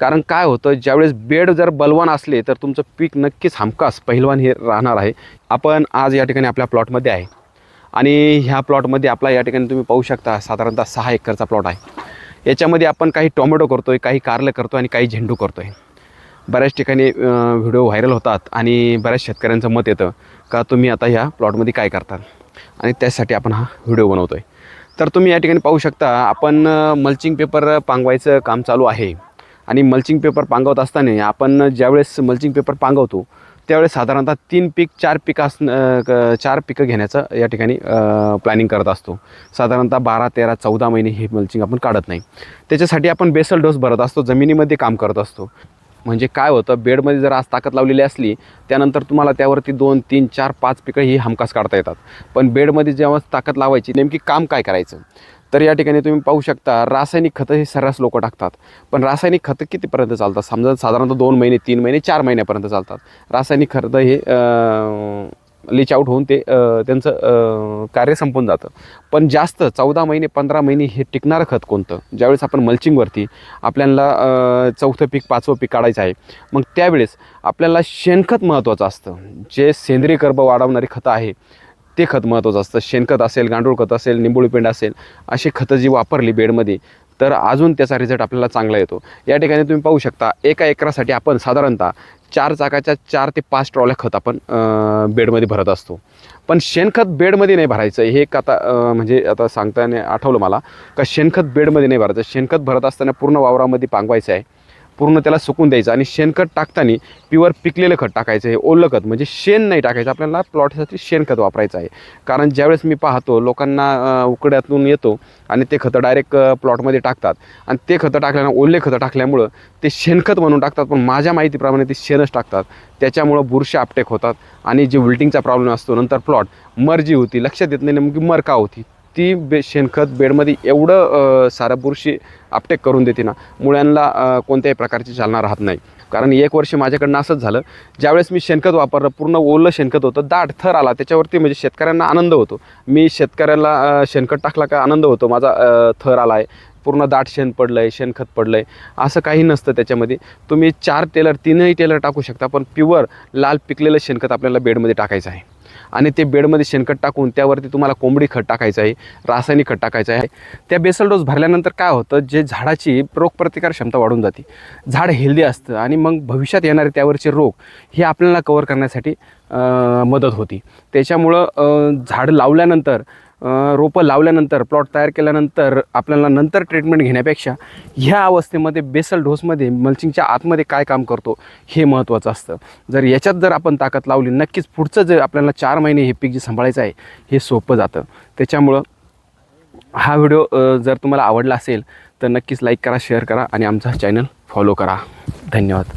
कारण काय होतं ज्यावेळेस बेड जर बलवान असले तर तुमचं पीक नक्कीच हमखास पहिलवान हे राहणार आहे. आपण आज या ठिकाणी आपल्या प्लॉटमध्ये आहे. आणि ह्या प्लॉटमध्ये आपला या ठिकाणी तुम्ही पाहू शकता साधारणतः सहा एकरचा प्लॉट आहे. याच्यामध्ये आपण काही टोमॅटो करतो आहे काही कारलं करतो आणि काही झेंडू करतो आहे बऱ्याच ठिकाणी व्हिडिओ व्हायरल होतात आणि बऱ्याच शेतकऱ्यांचं मत येतं का तुम्ही आता ह्या प्लॉटमध्ये काय करतात आणि त्यासाठी आपण हा व्हिडिओ बनवतो आहे तर तुम्ही या ठिकाणी पाहू शकता आपण मल्चिंग पेपर पांगवायचं काम चालू आहे. आणि मल्चिंग पेपर पांगवत असताना आपण ज्यावेळेस मल्चिंग पेपर पांगवतो त्यावेळेस साधारणतः तीन पीक चार पिकं अस चार पिकं घेण्याचं या ठिकाणी प्लॅनिंग करत असतो. साधारणतः बारा तेरा चौदा महिने हे मल्चिंग आपण काढत नाही. त्याच्यासाठी आपण बेसल डोस भरत असतो जमिनीमध्ये काम करत असतो. म्हणजे काय होतं बेडमध्ये जर आज ताकद लावलेली असली त्यानंतर तुम्हाला त्यावरती दोन तीन चार पाच पिकं ही हमखास काढता येतात. पण बेडमध्ये जेव्हा ताकद लावायची नेमकी काम काय करायचं? तर या ठिकाणी तुम्ही पाहू शकता रासायनिक खतं हे सर्रास लोक टाकतात. पण रासायनिक खतं कितीपर्यंत चालतात? समजा साधारणतः दोन महिने तीन महिने चार महिन्यापर्यंत चालतात. रासायनिक खतं हे लिच आऊट होऊन ते त्यांचं कार्य संपून जातं. पण जास्त चौदा महिने पंधरा महिने हे टिकणारं खत कोणतं? ज्यावेळेस आपण मल्चिंगवरती आपल्याला चौथं पीक पाचवं पीक काढायचं आहे मग त्यावेळेस आपल्याला शेणखत महत्त्वाचं असतं. जे सेंद्रिय कर्ब वाढवणारी खतं आहे ते खत महत्त्वाचं असतं. शेणखत असेल गांडूळ खत असेल निंबोळी पेंड असेल अशी खतं जी वापरली बेडमध्ये तर अजून त्याचा रिझल्ट आपल्याला चांगला येतो. या ठिकाणी तुम्ही पाहू शकता एका एकरासाठी आपण साधारणतः चार चाकाच्या चार ते पाच ट्रॉल्या खत आपण बेडमध्ये भरत असतो. पण शेणखत बेडमध्ये नाही भरायचं. हे एक आता म्हणजे आता सांगताना आठवलं मला का शेणखत बेडमध्ये नाही भरायचं. शेणखत भरत असताना पूर्ण वावरामध्ये पांगवायचं आहे. पूर्ण त्याला सुकून द्यायचं आणि शेणखत टाकताना प्युअर पिकलेलं खत टाकायचं आहे ओलं खत. म्हणजे शेण नाही टाकायचं आपल्याला प्लॉटसाठी शेणखत वापरायचं आहे. कारण ज्यावेळेस मी पाहतो लोकांना उकड्यातून येतो आणि ते खतं डायरेक्ट प्लॉटमध्ये टाकतात. आणि ते खतं टाकल्यानं ओले खतं टाकल्यामुळं ते शेणखत म्हणून टाकतात पण माझ्या माहितीप्रमाणे ते शेणच टाकतात. त्याच्यामुळं बुरशी आपटेक होतात आणि जे विल्टिंगचा प्रॉब्लेम असतो नंतर प्लॉट मर्जी होती लक्षात येत नाही नेमकी मर का होती. ती बे शेणखत बेडमध्ये एवढं सारं बुरशी आपटेक करून देते ना मुळ्यांना कोणत्याही प्रकारची चालना राहत नाही. कारण एक वर्ष माझ्याकडनं असंच झालं ज्यावेळेस मी शेणखत वापरलं पूर्ण ओलं शेणखत होतं दाट थर आला त्याच्यावरती म्हणजे शेतकऱ्यांना आनंद होतो. मी शेतकऱ्याला शेणखत टाकला का आनंद होतो माझा थर आला आहे पूर्ण दाट शेण पडलं आहे शेणखत पडलं आहे असं काही नसतं त्याच्यामध्ये. तुम्ही चार टेलर तीनही टेलर टाकू शकता पण प्युअर लाल पिकलेलं शेणखत आपल्याला बेडमध्ये टाकायचं आहे. आणि ते बेडमध्ये शेणखत टाकून त्यावरती तुम्हाला कोंबडी खत टाकायचं आहे रासायनिक खत टाकायचं आहे. त्या बेसल डोस भरल्यानंतर काय होतं जे झाडाची रोगप्रतिकार क्षमता वाढून जाते. झाड हेल्दी असतं आणि मग भविष्यात येणारे त्यावरचे रोग हे आपल्याला कवर करण्यासाठी मदत होती. त्याच्यामुळं झाड लावल्यानंतर रोपं लावल्यानंतर प्लॉट तयार केल्यानंतर आपल्याला नंतर ट्रीटमेंट घेण्यापेक्षा ह्या अवस्थेमध्ये बेसल डोसमध्ये मल्चिंगच्या आतमध्ये काय काम करतो हे महत्त्वाचं असतं. जर याच्यात जर आपण ताकद लावली नक्कीच पुढचं जे आपल्याला चार महिने हे पीक जे सांभाळायचं आहे हे सोपं जातं. त्याच्यामुळं हा व्हिडिओ जर तुम्हाला आवडला असेल तर नक्कीच लाईक करा शेअर करा आणि आमचा चॅनल फॉलो करा. धन्यवाद.